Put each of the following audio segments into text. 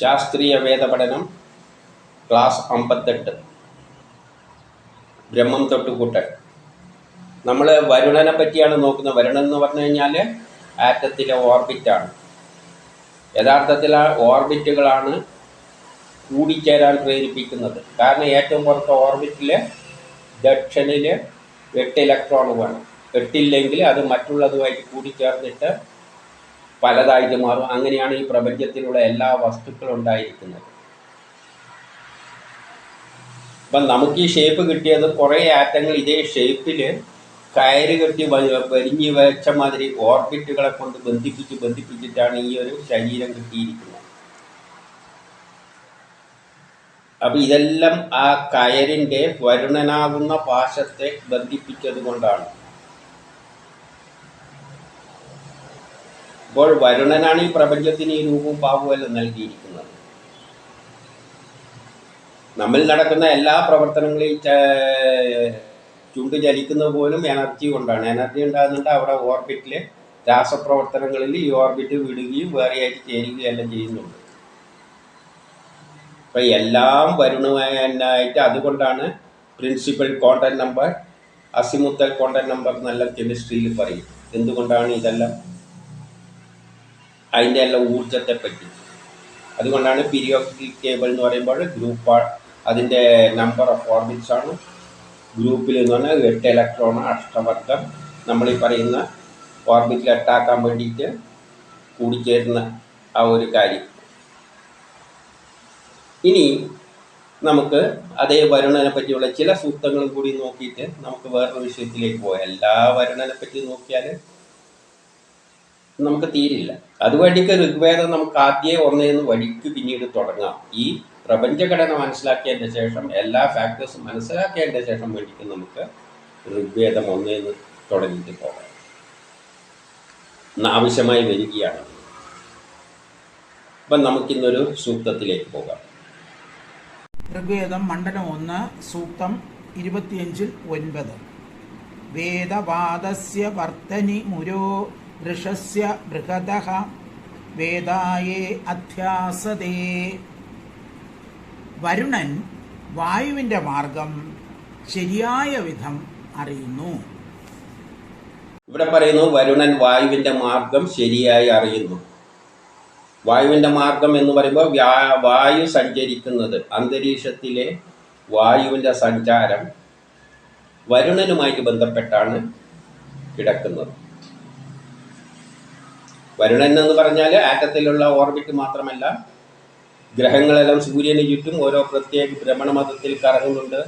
ശാസ്ത്രീയ വേദപഠനം ക്ലാസ് അമ്പത്തെട്ട്. ബ്രഹ്മം തൊട്ടുകൂട്ടൻ നമ്മൾ വരുണനെ പറ്റിയാണ് നോക്കുന്നത്. വരുണൻ എന്ന് പറഞ്ഞു കഴിഞ്ഞാൽ ആറ്റത്തിലെ ഓർബിറ്റാണ് യഥാർത്ഥത്തിൽ ആ ഓർബിറ്റുകളാണ് കൂടിച്ചേരാൻ പ്രേരിപ്പിക്കുന്നത്. കാരണം ഏറ്റവും പുറത്തെ ഓർബിറ്റിൽ ദക്ഷനിൽ എട്ട് ഇലക്ട്രോൺ വേണം എട്ടില്ലെങ്കിൽ അത് മറ്റുള്ളതുമായിട്ട് കൂടിച്ചേർന്നിട്ട് പലതായിട്ട് മാറും. അങ്ങനെയാണ് ഈ പ്രപഞ്ചത്തിലുള്ള എല്ലാ വസ്തുക്കളും ഉണ്ടായിരിക്കുന്നത്. അപ്പം നമുക്ക് ഈ ഷേപ്പ് കിട്ടിയത് കുറേ ആറ്റങ്ങൾ ഇതേ ഷേപ്പിൽ കയറ് കെട്ടി വലിഞ്ഞു വെച്ച മാതിരി ഓർബിറ്റുകളെ കൊണ്ട് ബന്ധിപ്പിച്ച് ബന്ധിപ്പിച്ചിട്ടാണ് ഈ ഒരു ശരീരം കിട്ടിയിരിക്കുന്നത്. അപ്പം ഇതെല്ലാം ആ കയറിന്റെ വരുണനാകുന്ന പാശത്തെ ബന്ധിപ്പിച്ചത് കൊണ്ടാണ്. അപ്പോൾ വരുണനാണ് ഈ പ്രപഞ്ചത്തിന് ഈ രൂപവും ഭാവവും നൽകിയിരിക്കുന്നത്. നമ്മൾ നടക്കുന്ന എല്ലാ പ്രവർത്തനങ്ങളിൽ ചുണ്ട് ചലിക്കുന്നത് പോലും എനർജി കൊണ്ടാണ്. എനർജി ഉണ്ടാകുന്നുണ്ട് അവിടെ ഓർബിറ്റിൽ രാസപ്രവർത്തനങ്ങളിൽ ഈ ഓർബിറ്റ് വിടുകയും വേറെയായിട്ട് ചേരുകയും എല്ലാം ചെയ്യുന്നുണ്ട്. അപ്പം എല്ലാം വരുണമായിട്ട് അതുകൊണ്ടാണ് principal quantum number azimuthal quantum number എന്നെല്ലാം കെമിസ്ട്രിയിൽ പറയും. എന്തുകൊണ്ടാണ് ഇതെല്ലാം? അതിന്റെ എല്ലാം ഊർജത്തെ പറ്റി. അതുകൊണ്ടാണ് പീരിയോഡിക് ടേബിൾ എന്ന് പറയുമ്പോൾ ഗ്രൂപ്പ് അതിന്റെ നമ്പർ ഓഫ് ഓർബിറ്റ്സ് ആണ്. ഗ്രൂപ്പിൽ എന്ന് പറഞ്ഞാൽ എട്ട് ഇലക്ട്രോൺ അഷ്ടവർഗം നമ്മൾ ഈ പറയുന്ന ഓർബിറ്റിൽ എട്ടാക്കാൻ വേണ്ടിയിട്ട് കൂടിച്ചേരുന്ന ആ ഒരു കാര്യം. ഇനി നമുക്ക് അതേ വരുണനെ പറ്റിയുള്ള ചില സൂക്തങ്ങളും കൂടി നോക്കിയിട്ട് നമുക്ക് വേറൊരു വിഷയത്തിലേക്ക് പോകാം എല്ലാ വരുണനെ പറ്റി നോക്കിയാൽ നമുക്ക് തീരില്ല. അതുവഴിക്ക് ഋഗ്വേദം നമുക്ക് ആദ്യമേ ഒന്നേന്ന് വഴിക്ക് പിന്നീട് തുടങ്ങാം. ഈ പ്രപഞ്ചഘടന മനസ്സിലാക്കിയതിന്റെ ശേഷം എല്ലാ ഫാക്ടേഴ്സും മനസ്സിലാക്കിയതിന്റെ ശേഷം വേണ്ടിക്ക് നമുക്ക് ഋഗ്വേദം ഒന്നേന്ന് തുടങ്ങിയിട്ട് പോകാം. ആവശ്യമായി വരികയാണ്. അപ്പം നമുക്കിന്നൊരു സൂക്തത്തിലേക്ക് പോകാം. ഋഗ്വേദം മണ്ഡലം ഒന്ന് സൂക്തം ഇരുപത്തിയഞ്ചിൽ ഒൻപത്. വേദവാദസ്യ വർത്തനി മുരോ ഋഷസ്യ ബൃഹദ വേദായേ അധ്യാസതേ. വരുണൻ വായുവിന്റെ മാർഗം ശരിയായ വിധം അറിയുന്നു. ഇവിടെ പറയുന്നു വരുണൻ വായുവിന്റെ മാർഗം ശരിയായി അറിയുന്നു. വായുവിന്റെ മാർഗം എന്ന് പറയുമ്പോൾ വ്യാ- വായു സഞ്ചരിക്കുന്നത് അന്തരീക്ഷത്തിലെ വായുവിന്റെ സഞ്ചാരം വരുണനുമായിട്ട് ബന്ധപ്പെട്ടാണ് കിടക്കുന്നത്. വരുണൻ എന്ന് പറഞ്ഞാൽ ആറ്റത്തിലുള്ള ഓർബിറ്റ് മാത്രമല്ല ഗ്രഹങ്ങളെല്ലാം സൂര്യന് ചുറ്റും ഓരോ പ്രത്യേക ഭ്രമണമതത്തിൽ കറങ്ങുന്നുണ്ട്.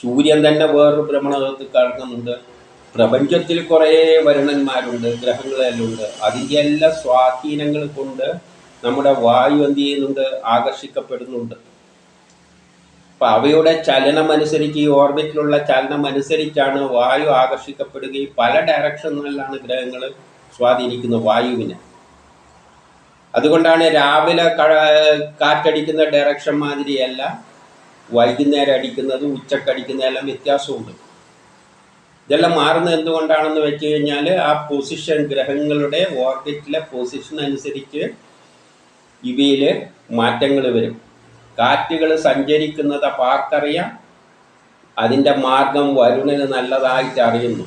സൂര്യൻ തന്നെ വേറൊരു ഭ്രമണമതത്തിൽ കറങ്ങുന്നുണ്ട്. പ്രപഞ്ചത്തിൽ കുറേ വരുണന്മാരുണ്ട് ഗ്രഹങ്ങളെല്ലാം ഉണ്ട് അതിന്റെ എല്ലാ സ്വാധീനങ്ങൾ കൊണ്ട് നമ്മുടെ വായു എന്ത് ചെയ്യുന്നുണ്ട്? ആകർഷിക്കപ്പെടുന്നുണ്ട്. അപ്പം അവയുടെ ചലനം അനുസരിച്ച് ഈ ഓർബിറ്റിലുള്ള ചലനം അനുസരിച്ചാണ് വായു ആകർഷിക്കപ്പെടുകയും പല ഡയറക്ഷനുകളിലാണ് ഗ്രഹങ്ങൾ സ്വാധീനിക്കുന്നത് വായുവിനെ. അതുകൊണ്ടാണ് രാവിലെ കാറ്റടിക്കുന്ന ഡയറക്ഷൻ മാതിരിയല്ല വൈകുന്നേരം അടിക്കുന്നതും ഉച്ചക്കടിക്കുന്നതെല്ലാം വ്യത്യാസമുണ്ട്. ഇതെല്ലാം മാറുന്നത് എന്തുകൊണ്ടാണെന്ന് വെച്ച് കഴിഞ്ഞാൽ ആ പൊസിഷൻ ഗ്രഹങ്ങളുടെ ഓർബിറ്റിലെ പൊസിഷൻ അനുസരിച്ച് ഇവയിൽ മാറ്റങ്ങൾ വരും. കാറ്റുകൾ സഞ്ചരിക്കുന്നത് പാർക്കറിയാം അതിന്റെ മാർഗം വരുണന് നല്ലതായിട്ട് അറിയുന്നു.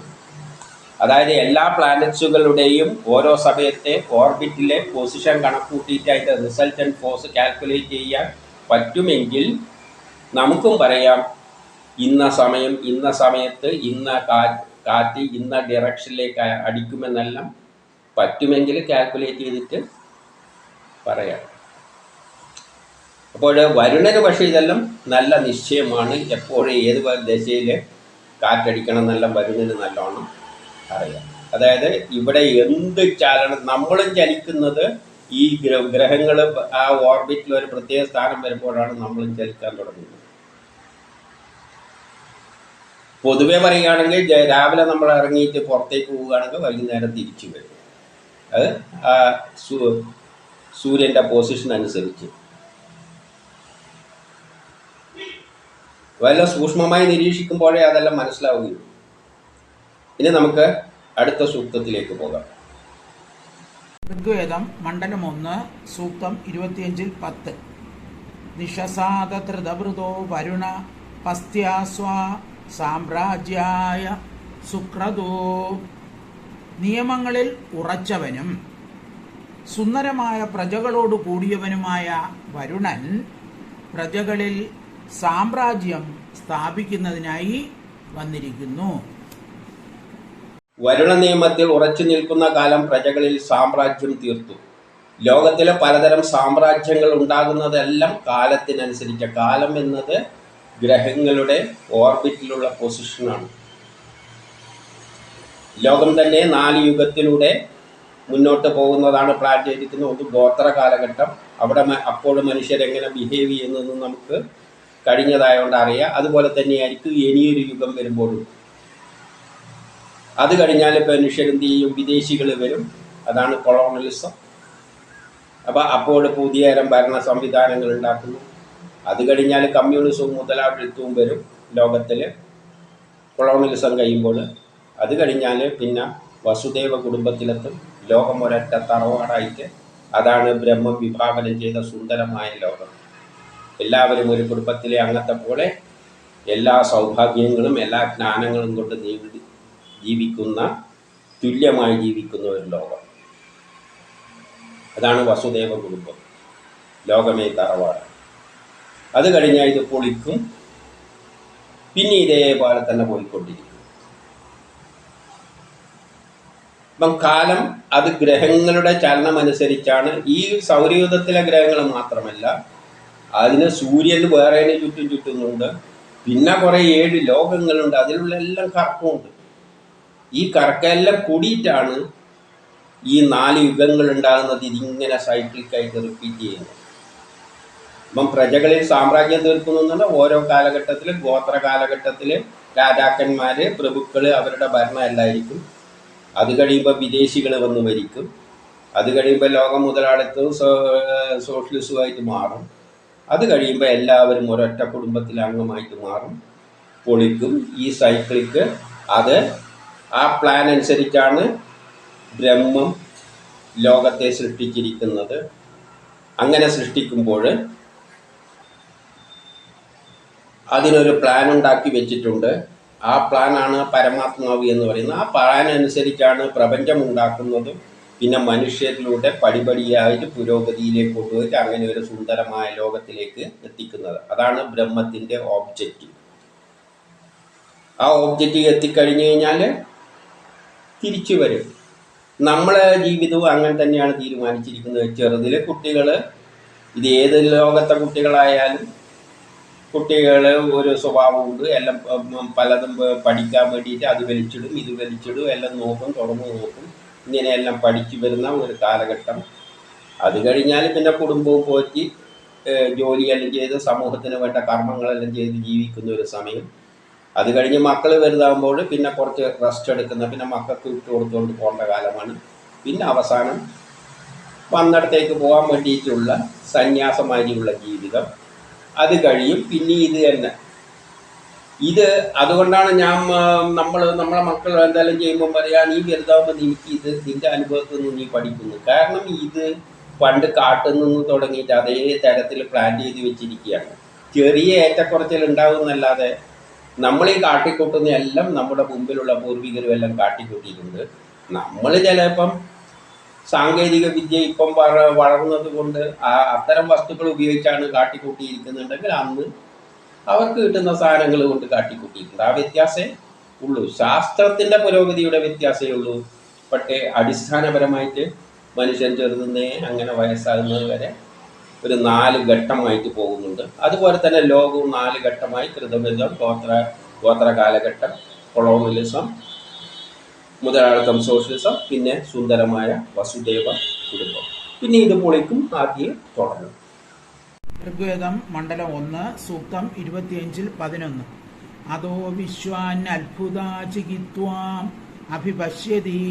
അതായത് എല്ലാ പ്ലാനറ്റ്സുകളുടെയും ഓരോ സമയത്തെ ഓർബിറ്റിലെ പൊസിഷൻ കണക്കൂട്ടിയിട്ട് അതിന്റെ റിസൾട്ടന്റ് ഫോഴ്സ് കാൽക്കുലേറ്റ് ചെയ്യാൻ പറ്റുമെങ്കിൽ നമുക്കും പറയാം ഇന്ന സമയം ഇന്ന സമയത്ത് ഇന്ന കാറ്റ് ഇന്ന ഡിറക്ഷനിലേക്ക് അടിക്കുമെന്നെല്ലാം പറ്റുമെങ്കിൽ കാൽക്കുലേറ്റ് ചെയ്തിട്ട് പറയാം. അപ്പോൾ വരുണന് പക്ഷേ ഇതെല്ലാം നല്ല നിശ്ചയമാണ്. എപ്പോഴും ഏത് ദശയിൽ കാറ്റടിക്കണം എന്നെല്ലാം വരുണന് നല്ലോണം അറിയാം. അതായത് ഇവിടെ എന്ത് ചലനം നമ്മളും ചലിക്കുന്നത് ഈ ഗ്രഹ ഗ്രഹങ്ങൾ ആ ഓർബിറ്റിൽ ഒരു പ്രത്യേക സ്ഥാനം വരുമ്പോഴാണ് നമ്മളും ചലിക്കാൻ തുടങ്ങുന്നത്. പൊതുവെ പറയുകയാണെങ്കിൽ രാവിലെ നമ്മൾ ഇറങ്ങിയിട്ട് പുറത്തേക്ക് പോവുകയാണെങ്കിൽ വൈകുന്നേരം തിരിച്ചു വരും. അത് ആ സൂര്യന്റെ പൊസിഷൻ അനുസരിച്ച്. വല്ല സൂക്ഷ്മമായി നിരീക്ഷിക്കുമ്പോഴേ അതെല്ലാം മനസ്സിലാവുകയുള്ളൂ. ഇനി നമുക്ക് അടുത്ത സൂക്തത്തിലേക്ക് പോകാം. ഋഗ്വേദം മണ്ഡലം ഒന്ന് സൂക്തം ഇരുപത്തിയഞ്ചിൽ പത്ത്. നിഷസാദൃതവൃതോ വരുണ പസ്ത്യാസ്വാ സാമ്രാജ്യായ സുക്രതോ. നിയമങ്ങളിൽ ഉറച്ചവനും സുന്ദരമായ പ്രജകളോട് കൂടിയവനുമായ വരുണൻ പ്രജകളിൽ സാമ്രാജ്യം സ്ഥാപിക്കുന്നതിനായി വന്നിരിക്കുന്നു. വരുണ നിയമത്തിൽ ഉറച്ചു നിൽക്കുന്ന കാലം പ്രജകളിൽ സാമ്രാജ്യം തീർത്തു. ലോകത്തിലെ പലതരം സാമ്രാജ്യങ്ങൾ ഉണ്ടാകുന്നതെല്ലാം കാലത്തിനനുസരിച്ച കാലം എന്നത് ഗ്രഹങ്ങളുടെ ഓർബിറ്റിലുള്ള പൊസിഷനാണ്. ലോകം തന്നെ നാല് യുഗത്തിലൂടെ മുന്നോട്ട് പോകുന്നതാണ് പ്ലാൻ ഒരു ഗോത്ര കാലഘട്ടം. അവിടെ അപ്പോൾ മനുഷ്യരെങ്ങനെ ബിഹേവ് ചെയ്യുന്നതെന്ന് നമുക്ക് കഴിഞ്ഞതായതുകൊണ്ട് അറിയാം. അതുപോലെ തന്നെയായിരിക്കും ഇനിയൊരു യുഗം വരുമ്പോഴും. അത് കഴിഞ്ഞാൽ മനുഷ്യരെന്ത് ചെയ്യും? വിദേശികൾ വരും. അതാണ് കൊളോണലിസം അപ്പോൾ അപ്പോൾ പുതിയ തരം ഭരണ സംവിധാനങ്ങൾ ഉണ്ടാക്കുന്നു. അത് കഴിഞ്ഞാൽ കമ്മ്യൂണിസവും മുതലാളിത്തവും വരും ലോകത്തിൽ കൊളോണലിസം കഴിയുമ്പോൾ. അത് കഴിഞ്ഞാൽ പിന്നെ വസുദേവ കുടുംബത്തിലെത്തും. ലോകം ഒരൊറ്റ തറവാടായിട്ട്. അതാണ് ബ്രഹ്മം വിഭാവനം ചെയ്ത സുന്ദരമായ ലോകം. എല്ലാവരും ഒരു കുടുംബത്തിലെ അംഗത്തെ പോലെ എല്ലാ സൗഭാഗ്യങ്ങളും എല്ലാ ജ്ഞാനങ്ങളും കൊണ്ട് നേടി ജീവിക്കുന്ന തുല്യമായി ജീവിക്കുന്ന ഒരു ലോകം. അതാണ് വസുദേവ കുടുംബം. ലോകമേ തറവാട്. അത് കഴിഞ്ഞാൽ ഇത് പൊളിക്കും. പിന്നെ ഇതേപോലെ തന്നെ പോയിക്കൊണ്ടിരിക്കും. അപ്പം കാലം അത് ഗ്രഹങ്ങളുടെ ചലനം അനുസരിച്ചാണ് ഈ സൗരയൂഥത്തിലെ ഗ്രഹങ്ങൾ മാത്രമല്ല അതിന് സൂര്യൻ വേറെ ചുറ്റും ചുറ്റുന്നുണ്ട്. പിന്നെ കുറേ ഏഴ് ലോകങ്ങളുണ്ട്. അതിലുള്ള എല്ലാം കറക്കമുണ്ട് ഈ കറക്കെല്ലാം കൂടിയിട്ടാണ് ഈ നാല് യുഗങ്ങൾ ഉണ്ടാകുന്നത്. ഇതിങ്ങനെ സൈക്ലിക്കായിട്ട് റിപ്പീറ്റ് ചെയ്യുന്നത്. അപ്പം പ്രജകളിൽ സാമ്രാജ്യം തീർക്കുന്നു എന്നുള്ള ഓരോ കാലഘട്ടത്തിൽ ഗോത്ര കാലഘട്ടത്തിൽ രാജാക്കന്മാർ പ്രഭുക്കൾ അവരുടെ ഭരണം എല്ലായിരിക്കും അത് കഴിയുമ്പോൾ വിദേശികൾ വന്ന് ഭരിക്കും അത് കഴിയുമ്പോൾ ലോകം മുതലാളിത്തവും സോഷ്യലിസവുമായിട്ട് മാറും. അത് കഴിയുമ്പോൾ എല്ലാവരും ഒരൊറ്റ കുടുംബത്തിലെ അംഗമായിട്ട് മാറും. പൊളിക്കും. ഈ സൈക്കിളിക്ക് അത് ആ പ്ലാൻ അനുസരിച്ചാണ് ബ്രഹ്മം ലോകത്തെ സൃഷ്ടിച്ചിരിക്കുന്നത്. അങ്ങനെ സൃഷ്ടിക്കുമ്പോൾ അതിനൊരു പ്ലാൻ ഉണ്ടാക്കി വെച്ചിട്ടുണ്ട്. ആ പ്ലാനാണ് പരമാത്മാവ് എന്ന് പറയുന്നത്. ആ പ്ലാൻ അനുസരിച്ചാണ് പ്രപഞ്ചം ഉണ്ടാക്കുന്നതും. പിന്നെ മനുഷ്യരിലൂടെ പടിപടിയായിട്ട് പുരോഗതിയിലേക്ക് കൊണ്ടുപോയിട്ട് അങ്ങനെ ഒരു സുന്ദരമായ ലോകത്തിലേക്ക് എത്തിക്കുന്നത്. അതാണ് ബ്രഹ്മത്തിന്റെ ഓബ്ജക്റ്റീവ് ആ ഓബ്ജക്റ്റീവ് എത്തിക്കഴിഞ്ഞു കഴിഞ്ഞാൽ തിരിച്ചു വരും. നമ്മളെ ജീവിതവും അങ്ങനെ തന്നെയാണ് തീരുമാനിച്ചിരിക്കുന്നത്. ചെറുതിലെ കുട്ടികൾ ഇത് ഏത് ലോകത്തെ കുട്ടികളായാലും കുട്ടികൾ ഒരു സ്വഭാവമുണ്ട്. എല്ലാം പലതും പഠിക്കാൻ വേണ്ടിയിട്ട് അത് വലിച്ചിടും ഇത് വലിച്ചിടും എല്ലാം നോക്കും തുറന്നു നോക്കും. ഇങ്ങനെയെല്ലാം പഠിച്ചു വരുന്ന ഒരു കാലഘട്ടം. അത് കഴിഞ്ഞാൽ പിന്നെ കുടുംബവും പോറ്റി ജോലിയെല്ലാം ചെയ്ത് സമൂഹത്തിന് വേണ്ട കർമ്മങ്ങളെല്ലാം ചെയ്ത് ജീവിക്കുന്ന ഒരു സമയം. അത് കഴിഞ്ഞ് മക്കൾ വലുതാകുമ്പോൾ പിന്നെ കുറച്ച് റെസ്റ്റ് എടുക്കുന്ന പിന്നെ മക്കൾക്ക് വിട്ടു കൊടുത്തുകൊണ്ട് പോകേണ്ട കാലമാണ്. പിന്നെ അവസാനം വന്നിടത്തേക്ക് പോകാൻ വേണ്ടിയിട്ടുള്ള സന്യാസമാരിയുള്ള ജീവിതം. അത് കഴിയും. പിന്നെ ഇത് തന്നെ. ഇത് അതുകൊണ്ടാണ് ഞാൻ നമ്മൾ നമ്മളെ മക്കൾ എന്തായാലും ചെയ്യുമ്പോൾ പറയാ നീ വലുതാവുമ്പോൾ നിനക്ക് ഇത് നിന്റെ അനുഭവത്തിൽ നിന്ന് നീ പഠിക്കുന്നു. കാരണം ഇത് പണ്ട് കാട്ടിൽ നിന്ന് തുടങ്ങിയിട്ട് അതേ തരത്തിൽ പ്ലാൻ ചെയ്ത് വെച്ചിരിക്കുകയാണ്. ചെറിയ ഏറ്റക്കുറച്ചിൽ ഉണ്ടാകുന്നല്ലാതെ നമ്മൾ ഈ കാട്ടിക്കൂട്ടുന്ന എല്ലാം നമ്മുടെ മുമ്പിലുള്ള പൂർവികരും എല്ലാം കാട്ടിക്കൂട്ടിയിട്ടുണ്ട്. നമ്മൾ ചിലപ്പം സാങ്കേതിക വിദ്യ ഇപ്പം വള- വളർന്നത് കൊണ്ട് ആ അത്തരം വസ്തുക്കൾ ഉപയോഗിച്ചാണ് കാട്ടിക്കൂട്ടിയിരിക്കുന്നുണ്ടെങ്കിൽ അന്ന് അവർക്ക് കിട്ടുന്ന സാധനങ്ങൾ കൊണ്ട് കാട്ടിക്കൂട്ടിയിട്ടുണ്ട്. ആ വ്യത്യാസമേ ഉള്ളൂ. ശാസ്ത്രത്തിന്റെ പുരോഗതിയുടെ വ്യത്യാസമേ ഉള്ളൂ. പക്ഷേ അടിസ്ഥാനപരമായിട്ട് മനുഷ്യൻ ചെറുതുന്നേ അങ്ങനെ വയസ്സാകുന്നത് വരെ ഒരു നാല് ഘട്ടമായിട്ട് പോകുന്നുണ്ട്. അതുപോലെ തന്നെ ലോകവും നാല് ഘട്ടമായി കൃതബന്ധം ഗോത്ര ഗോത്ര കാലഘട്ടം കൊളോണിലിസം മുതലാളിത്തം സോഷ്യലിസം പിന്നെ സുന്ദരമായ വസുദേവ കുടുംബം. പിന്നെ ഇത് പൊളിക്കും ആദ്യം തുടങ്ങും. ഋഗ്വേദം മണ്ഡലം ഒന്ന് സൂക്തം ഇരുപത്തിയഞ്ചിൽ പതിനൊന്ന്. അതോ വിശ്വാൻ അത്ഭുതാചികിത്വാം അഭിപശ്യതി അഭിഭഷ്യതി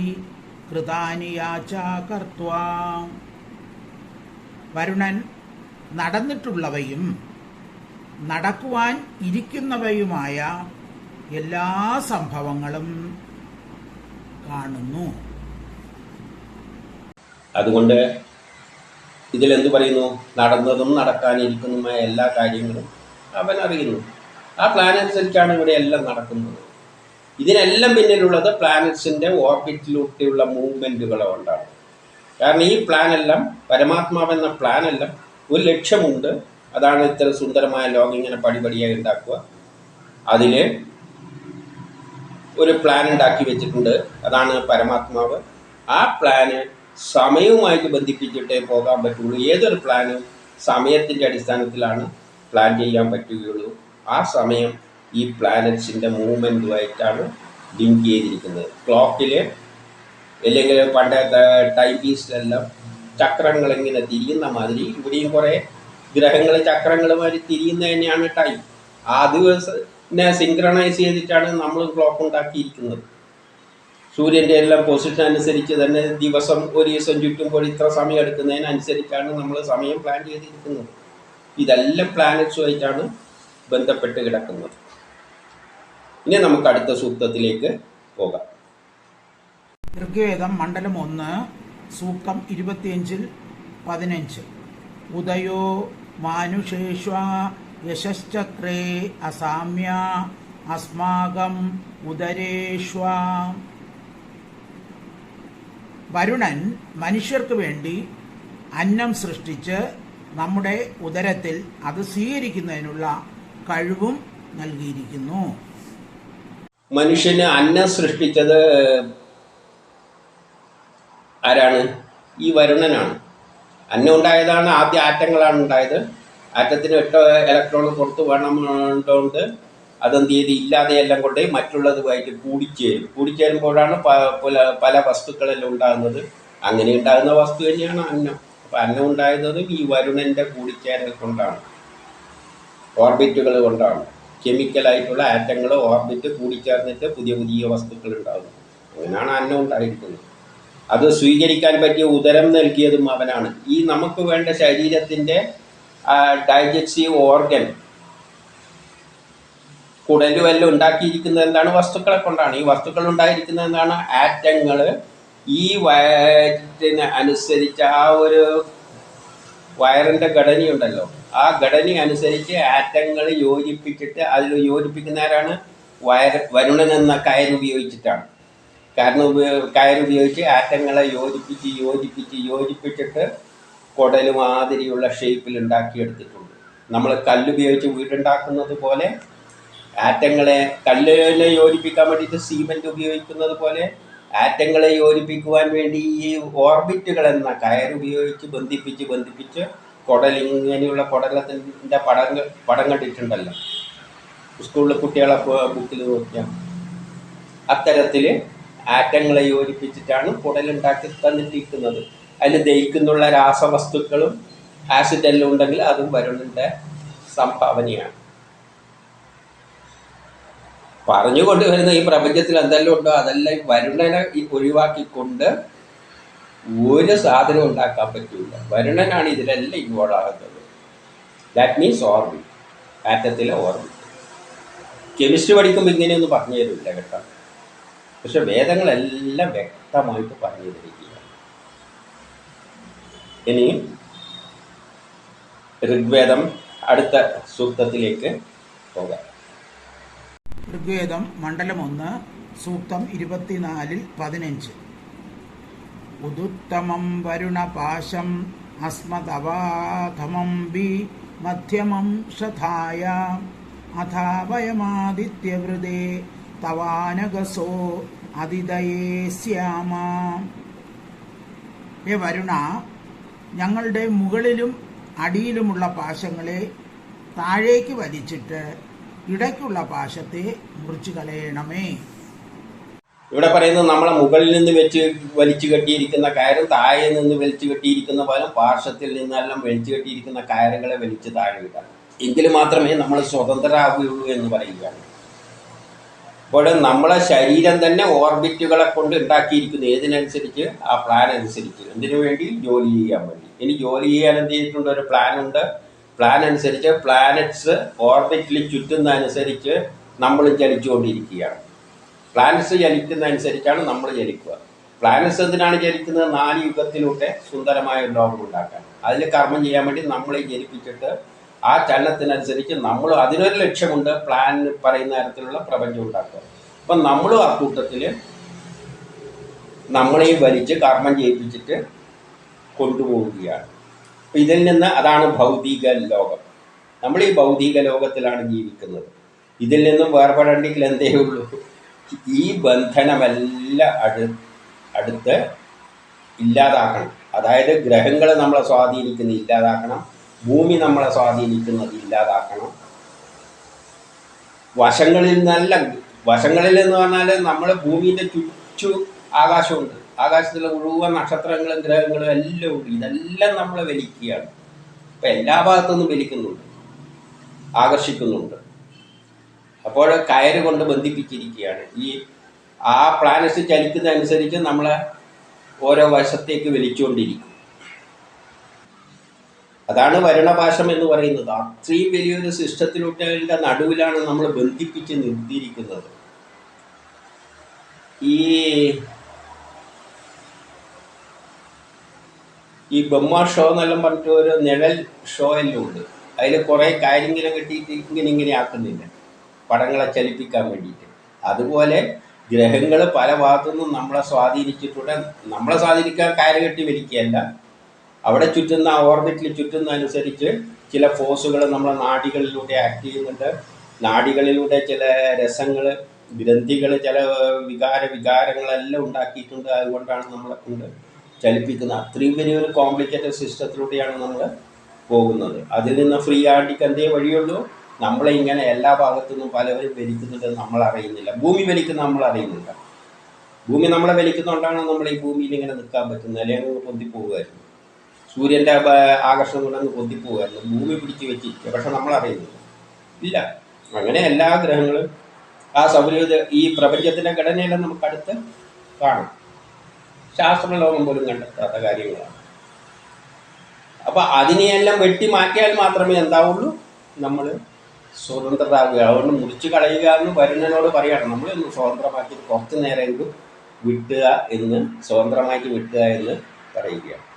കൃതാനിയാചാകർത്വാം വരുണൻ നടന്നിട്ടുള്ളവയും നടക്കുവാൻ ഇരിക്കുന്നവയുമായ എല്ലാ സംഭവങ്ങളും കാണുന്നു. അതുകൊണ്ട് ഇതിലെന്ത് പറയുന്നു? നടന്നതും നടക്കാനിരിക്കുന്നതുമായ എല്ലാ കാര്യങ്ങളും അവൻ അറിയുന്നു. ആ പ്ലാൻ അനുസരിച്ചാണ് ഇവിടെ എല്ലാം നടക്കുന്നത്. ഇതിനെല്ലാം പിന്നിലുള്ളത് പ്ലാനറ്റ്സിന്റെ ഓർബിറ്റിലൂടെയുള്ള മൂവ്മെന്റുകൾ കൊണ്ടാണ്. കാരണം ഈ പ്ലാനെല്ലാം പരമാത്മാവെന്ന പ്ലാനെല്ലാം ഒരു ലക്ഷ്യമുണ്ട്. അതാണ് ഇത്ര സുന്ദരമായ ലോകം ഇങ്ങനെ പടിപടിയായി ഉണ്ടാക്കുക. അതിൽ ഒരു പ്ലാൻ ഉണ്ടാക്കി വെച്ചിട്ടുണ്ട്. അതാണ് പരമാത്മാവ്. ആ പ്ലാന് സമയവുമായിട്ട് ബന്ധിപ്പിച്ചിട്ടേ പോകാൻ പറ്റുള്ളൂ. ഏതൊരു പ്ലാനും സമയത്തിന്റെ അടിസ്ഥാനത്തിലാണ് പ്ലാൻ ചെയ്യാൻ പറ്റുകയുള്ളൂ. ആ സമയം ഈ പ്ലാനറ്റ്സിന്റെ മൂവ്മെന്റുമായിട്ടാണ് ലിങ്ക് ചെയ്തിരിക്കുന്നത്. ക്ലോക്കിൽ അല്ലെങ്കിൽ പണ്ടത്തെ ടൈം പീസിലെല്ലാം ചക്രങ്ങൾ ഇങ്ങനെ തിരിയുന്ന മാതിരി ഇവിടെയും കുറേ ഗ്രഹങ്ങൾ ചക്രങ്ങൾ മാതിരി തിരിയുന്ന തന്നെയാണ് ടൈം. ആ ദിവസം സിൻക്രണൈസ് ചെയ്തിട്ടാണ് നമ്മൾ ക്ലോക്ക് ഉണ്ടാക്കിയിരിക്കുന്നത്. സൂര്യന്റെ എല്ലാം പൊസിഷൻ അനുസരിച്ച് തന്നെ ദിവസം ഒരു ദിവസം ചുറ്റുമ്പോൾ ഇത്ര സമയം എടുക്കുന്നതിനനുസരിച്ചാണ് നമ്മൾ സമയം പ്ലാൻ ചെയ്തിരിക്കുന്നത്. ഇതെല്ലാം പ്ലാനറ്റ്സുമായിട്ടാണ് ബന്ധപ്പെട്ട് കിടക്കുന്നത്. ഇനി നമുക്ക് അടുത്ത സൂക്തത്തിലേക്ക് പോകാം. ഋഗ്വേദം മണ്ഡലം ഒന്ന് സൂക്തം ഇരുപത്തിയഞ്ചിൽ പതിനഞ്ച്. ഉദയോ മാനുഷേഷ യശശ്ചക്രേ അസാമ്യ അസ്മാകം ഉദരേഷ്വ. വരുണൻ മനുഷ്യർക്ക് വേണ്ടി അന്നം സൃഷ്ടിച്ച് നമ്മുടെ ഉദരത്തിൽ അത് സ്വീകരിക്കുന്നതിനുള്ള കഴിവും നൽകിയിരിക്കുന്നു. മനുഷ്യന് അന്നം സൃഷ്ടിച്ചത് ആരാണ്? ഈ വരുണനാണ്. അന്നം ഉണ്ടായതാണ് ആദ്യ ആറ്റങ്ങളാണ് ഉണ്ടായത്. ആറ്റത്തിന് എട്ട് ഇലക്ട്രോൺ പുറത്ത് വേണമുണ്ടോണ്ട് അതെന്ത് ചെയ്ത് ഇല്ലാതെ എല്ലാം കൊണ്ട് മറ്റുള്ളതുമായിട്ട് കൂടിച്ചേരും. കൂടിച്ചേരുമ്പോഴാണ് പല പല വസ്തുക്കളെല്ലാം ഉണ്ടാകുന്നത്. അങ്ങനെ ഉണ്ടാകുന്ന വസ്തു തന്നെയാണ് അന്നം. അപ്പം അന്നം ഉണ്ടാകുന്നത് ഈ വരുണന്റെ കൂടിച്ചേരൽ കൊണ്ടാണ്. ഓർബിറ്റുകൾ കൊണ്ടാണ്. കെമിക്കലായിട്ടുള്ള ആറ്റങ്ങൾ ഓർബിറ്റ് കൂടിച്ചേർന്നിട്ട് പുതിയ പുതിയ വസ്തുക്കൾ ഉണ്ടാകുന്നു അങ്ങനെയാണ് അന്നം ഉണ്ടായിരിക്കുന്നത്. അത് സ്വീകരിക്കാൻ പറ്റിയ ഉദരം നൽകിയതും അവനാണ്. ഈ നമുക്ക് വേണ്ട ശരീരത്തിന്റെ ഡൈജസ്റ്റീവ് ഓർഗൻ കുടലുമെല്ലാം ഉണ്ടാക്കിയിരിക്കുന്നത് എന്താണ്? വസ്തുക്കളെ കൊണ്ടാണ്. ഈ വസ്തുക്കൾ ഉണ്ടായിരിക്കുന്നത് എന്താണ്? ആറ്റങ്ങൾ. ഈ വയറ്റിന് അനുസരിച്ച് ആ ഒരു വയറിന്റെ ഘടനയുണ്ടല്ലോ ആ ഘടന അനുസരിച്ച് ആറ്റങ്ങൾ യോജിപ്പിച്ചിട്ട് അതിൽ യോജിപ്പിക്കുന്നവരാണ് വയർ വരുണൻ എന്ന കയർ ഉപയോഗിച്ചിട്ടാണ്. കാരണം ഉപയോഗ കയർ ഉപയോഗിച്ച് ആറ്റങ്ങളെ യോജിപ്പിച്ച് യോജിപ്പിച്ച് യോജിപ്പിച്ചിട്ട് കുടൽ മാതിരിയുള്ള ഷേപ്പിൽ ഉണ്ടാക്കിയെടുത്തിട്ടുണ്ട്. നമ്മൾ കല്ലുപയോഗിച്ച് വീടുണ്ടാക്കുന്നത് പോലെ ആറ്റങ്ങളെ കല്ലിനെ യോജിപ്പിക്കാൻ വേണ്ടിയിട്ട് സീമെന്റ് ഉപയോഗിക്കുന്നത് പോലെ ആറ്റങ്ങളെ യോജിപ്പിക്കുവാൻ വേണ്ടി ഈ ഓർബിറ്റുകൾ എന്ന കയർ ഉപയോഗിച്ച് ബന്ധിപ്പിച്ച് ബന്ധിപ്പിച്ച് കുടൽ ഇങ്ങനെയുള്ള കുടലത്തിന്റെ പടം പടം കണ്ടിട്ടുണ്ടല്ലോ. സ്കൂളിലെ കുട്ടികളെ ബുക്കിൽ നോക്കിയാൽ അത്തരത്തിൽ ആറ്റങ്ങളെ യോജിപ്പിച്ചിട്ടാണ് കുടലുണ്ടാക്കി തന്നിട്ടിരിക്കുന്നത്. അതിൽ ദഹിക്കുന്നുള്ള രാസവസ്തുക്കളും ആസിഡ് എല്ലാം ഉണ്ടെങ്കിൽ അതും വരുണിന്റെ സംഭാവനയാണ്. പറഞ്ഞുകൊണ്ട് വരുന്ന ഈ പ്രപഞ്ചത്തിൽ എന്തെല്ലാം ഉണ്ടോ അതെല്ലാം വരുണനെ ഒഴിവാക്കിക്കൊണ്ട് ഒരു സാധനം ഉണ്ടാക്കാൻ പറ്റില്ല വരുണനാണ് ഇതിലെല്ലാം ഇൻവോൾവ് ആകുന്നത്. ദാറ്റ് മീൻസ് ഓർബിറ്റ് ആറ്റത്തിലെ ഓർബിറ്റ് കെമിസ്ട്രി പഠിക്കുമ്പോൾ ഇങ്ങനെയൊന്നും പറഞ്ഞു തരില്ല കേട്ടോ. പക്ഷെ വേദങ്ങളെല്ലാം വ്യക്തമായിട്ട് പറഞ്ഞു തരിക ഇനി ഋഗ്വേദം അടുത്ത സൂക്തത്തിലേക്ക് പോകാം. ഋഗ്വേദം മണ്ഡലം ഒന്ന് സൂക്തം ഇരുപത്തിനാലിൽ പതിനഞ്ച്. ഉദുത്തമം വരുണപാശം അസ്മദവാധമം ബി മധ്യമം ശഥായ അഥാവയമാദിത്യവൃതേ തവാനകസോ അതിദയേ ശ്യാമ. വരുണ ഞങ്ങളുടെ മുകളിലും അടിയിലുമുള്ള പാശങ്ങളെ താഴേക്ക് വലിച്ചിട്ട് ഇടയ്ക്കുള്ള പാശത്തെ മുറിച്ചു കളയണമേ. ഇവിടെ പറയുന്നത് നമ്മളെ മുകളിൽ നിന്ന് വെച്ച് വലിച്ചു കെട്ടിയിരിക്കുന്ന കയറും താഴെ നിന്ന് വലിച്ചു കെട്ടിയിരിക്കുന്ന പോലും പാർശ്വത്തിൽ നിന്നെല്ലാം വലിച്ചു കെട്ടിയിരിക്കുന്ന കയറുകളെ വലിച്ച് താഴെ വിടാം എങ്കിൽ മാത്രമേ നമ്മൾ സ്വതന്ത്രരാകുകയുള്ളൂ എന്ന് പറയുകയാണ്. അപ്പോൾ നമ്മളെ ശരീരം തന്നെ ഓർബിറ്റുകളെ കൊണ്ട് ഉണ്ടാക്കിയിരിക്കുന്നു. ഏതിനനുസരിച്ച്? ആ പ്ലാൻ അനുസരിച്ച്. എന്തിനു വേണ്ടി? ജോലി ചെയ്യാൻ വേണ്ടി. ഇനി ജോലി ചെയ്യാൻ എന്ത് ചെയ്തിട്ടുണ്ട്? ഒരു പ്ലാൻ ഉണ്ട്. പ്ലാൻ അനുസരിച്ച് പ്ലാനറ്റ്സ് ഓർബിറ്റിൽ ചുറ്റുന്ന അനുസരിച്ച് നമ്മൾ ചലിച്ചുകൊണ്ടിരിക്കുകയാണ് പ്ലാനറ്റ്സ് ചലിക്കുന്നതനുസരിച്ചാണ് നമ്മൾ ചലിക്കുക പ്ലാനറ്റ്സ് എന്തിനാണ് ജനിക്കുന്നത്? നാല് യുഗത്തിലൂടെ സുന്ദരമായ ഒരു ലോകം ഉണ്ടാക്കാൻ. അതിൽ കർമ്മം ചെയ്യാൻ വേണ്ടി നമ്മളെ ജനിപ്പിച്ചിട്ട് ആ ചലനത്തിനനുസരിച്ച് നമ്മൾ അതിനൊരു ലക്ഷ്യമുണ്ട്. പ്ലാൻ പറയുന്ന തരത്തിലുള്ള പ്രപഞ്ചം ഉണ്ടാക്കുക. അപ്പം നമ്മളും ആ കൂട്ടത്തിൽ നമ്മളെയും വലിച്ച് കർമ്മം ചെയ്യിപ്പിച്ചിട്ട് കൊണ്ടുപോവുകയാണ്. അപ്പം ഇതിൽ നിന്ന് അതാണ് ഭൗതിക ലോകം. നമ്മൾ ഈ ഭൗതിക ലോകത്തിലാണ് ജീവിക്കുന്നത്. ഇതിൽ നിന്നും വേർപെടേണ്ടെങ്കിൽ എന്തേ ഉള്ളൂ? ഈ ബന്ധനമെല്ലാം അടു അടുത്ത് ഇല്ലാതാക്കണം. അതായത് ഗ്രഹങ്ങൾ നമ്മളെ സ്വാധീനിക്കുന്ന ഇല്ലാതാക്കണം. ഭൂമി നമ്മളെ സ്വാധീനിക്കുന്നത് ഇല്ലാതാക്കണം. വശങ്ങളിൽ നല്ല വശങ്ങളിൽ എന്ന് പറഞ്ഞാൽ നമ്മൾ ഭൂമിയുടെ ചുറ്റു ആകാശമുണ്ട്. ആകാശത്തിലെ മുഴുവൻ നക്ഷത്രങ്ങളും ഗ്രഹങ്ങളും എല്ലാം ഉണ്ട്. ഇതെല്ലാം നമ്മളെ വലിക്കുകയാണ്. ഇപ്പം എല്ലാ ഭാഗത്തുനിന്നും വലിക്കുന്നുണ്ട്. ആകർഷിക്കുന്നുണ്ട്. അപ്പോൾ കയറ് കൊണ്ട് ബന്ധിപ്പിച്ചിരിക്കുകയാണ്. ഈ ആ പ്ലാനറ്റ്സ് ചലിക്കുന്നതനുസരിച്ച് നമ്മളെ ഓരോ വശത്തേക്ക് വലിച്ചുകൊണ്ടിരിക്കും. അതാണ് വരുണപാശം എന്ന് പറയുന്നത്. അത്രയും വലിയൊരു സിസ്റ്റത്തിലൂടെ നടുവിലാണ് നമ്മൾ ബന്ധിപ്പിച്ച് നിർത്തിയിരിക്കുന്നത്. ഈ ഈ ബൊമ്മ ഷോ എന്നെല്ലാം പറഞ്ഞിട്ട് ഒരു നിഴൽ ഷോ എല്ലാം ഉണ്ട്. അതിൽ കുറേ കാര്യങ്ങളെ കിട്ടിയിട്ട് ഇങ്ങനെ ഇങ്ങനെ ആക്കുന്നില്ല. പടങ്ങളെ ചലിപ്പിക്കാൻ വേണ്ടിയിട്ട്. അതുപോലെ ഗ്രഹങ്ങൾ പല ഭാഗത്തുനിന്നും നമ്മളെ സ്വാധീനിച്ചിട്ടുണ്ട് നമ്മളെ സ്വാധീനിക്കാൻ കാര്യം കെട്ടി വലിക്കുകയല്ല. അവിടെ ചുറ്റുന്ന ഓർബിറ്റിൽ ചുറ്റുന്ന അനുസരിച്ച് ചില ഫോഴ്സുകൾ നമ്മളെ നാടികളിലൂടെ ആക്ട് ചെയ്യുന്നുണ്ട്. നാടികളിലൂടെ ചില രസങ്ങൾ ഗ്രന്ഥികൾ ചില വികാര വികാരങ്ങളെല്ലാം ഉണ്ടാക്കിയിട്ടുണ്ട്. അതുകൊണ്ടാണ് നമ്മളെ കൊണ്ട് ചലിപ്പിക്കുന്നത് അത്രയും വലിയൊരു കോംപ്ലിക്കേറ്റഡ് സിസ്റ്റത്തിലൂടെയാണ് നമ്മൾ പോകുന്നത്. അതിൽ നിന്ന് ഫ്രീ ആയിട്ട് എന്തേ വഴിയുള്ളൂ? നമ്മളെ ഇങ്ങനെ എല്ലാ ഭാഗത്തു നിന്നും പലവരും വലിക്കുന്നുണ്ട് നമ്മൾ അറിയുന്നില്ല. ഭൂമി വലിക്കുന്ന നമ്മൾ അറിയുന്നില്ല. ഭൂമി നമ്മളെ വലിക്കുന്നതുകൊണ്ടാണ് നമ്മൾ ഈ ഭൂമിയിൽ ഇങ്ങനെ നിൽക്കാൻ പറ്റുന്നത്. അല്ലെങ്കിൽ പൊന്തി പൊന്തിപ്പോകുമായിരുന്നു സൂര്യന്റെ ആകർഷണം കൊണ്ട് അങ്ങ് പൊന്തിപ്പോകുമായിരുന്നു ഭൂമി പിടിച്ച് വെച്ചിരിക്കുക. പക്ഷെ നമ്മൾ ഇല്ല. അങ്ങനെ എല്ലാ ഗ്രഹങ്ങളും ആ സൗരയൂഥ ഈ പ്രപഞ്ചത്തിന്റെ ഘടനയെല്ലാം നമുക്ക് അടുത്ത് കാണാം. ശാസ്ത്രലോകം പോലും കണ്ടെത്താത്ത കാര്യങ്ങളാണ്. അപ്പോൾ അതിനെയെല്ലാം വെട്ടി മാറ്റിയാൽ മാത്രമേ എന്താവുള്ളൂ? നമ്മൾ സ്വതന്ത്രരാകുക. അതുകൊണ്ട് മുറിച്ച് കളയുക എന്ന് വരുന്നതിനോട് പറയണം. നമ്മളൊന്ന് സ്വതന്ത്രമാക്കി കുറച്ച് നേരമെങ്കിലും വിട്ടുക എന്ന് സ്വതന്ത്രമാക്കി വിട്ടുക എന്ന് പറയുകയാണ്.